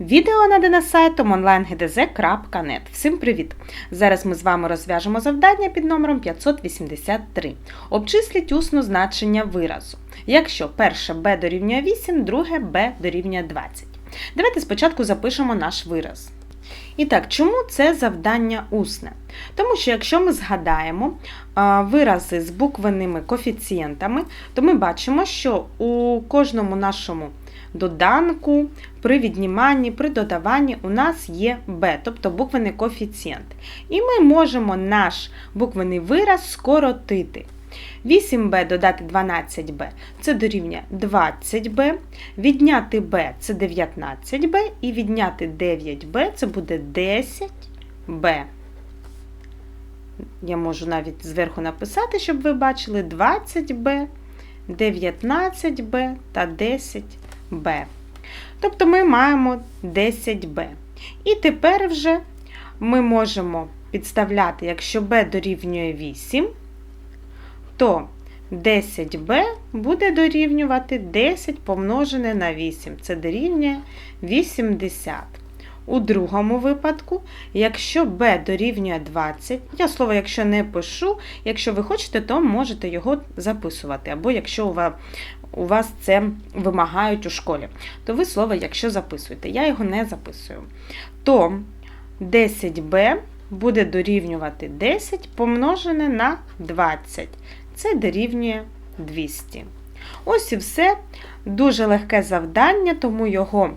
Відео надане сайтом onlinegdz.net. Всім привіт! Зараз ми з вами розв'яжемо завдання під номером 583. Обчисліть усну значення виразу. Якщо перше b дорівнює 8, друге b дорівнює 20. Давайте спочатку запишемо наш вираз. І так, чому це завдання усне? Тому що якщо ми згадаємо вирази з буквенними коефіцієнтами, то ми бачимо, що у кожному нашому доданку, при відніманні, при додаванні у нас є b, тобто буквений коефіцієнт. І ми можемо наш буквений вираз скоротити. 8b додати 12b це дорівнює 20b, відняти b це 19b, і відняти 9b це буде 10b. Я можу навіть зверху написати, щоб ви бачили 20b, 19b та 10b. Тобто ми маємо 10b. І тепер вже ми можемо підставляти, якщо b дорівнює 8, то 10b буде дорівнювати 10 помножене на 8. Це дорівнює 80. У другому випадку, якщо b дорівнює 20, я слово, якщо не пишу, якщо ви хочете, то можете його записувати. Або якщо у вас, у вас це вимагають у школі, то ви слово, якщо записуєте, я його не записую. То 10b буде дорівнювати 10 помножене на 20. Це дорівнює 200. Ось і все. Дуже легке завдання, тому його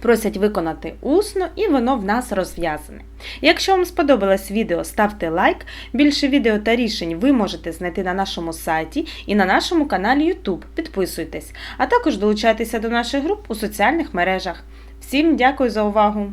просять виконати усно, і воно в нас розв'язане. Якщо вам сподобалось відео, ставте лайк. Більше відео та рішень ви можете знайти на нашому сайті і на нашому каналі YouTube. Підписуйтесь, а також долучайтеся до наших груп у соціальних мережах. Всім дякую за увагу!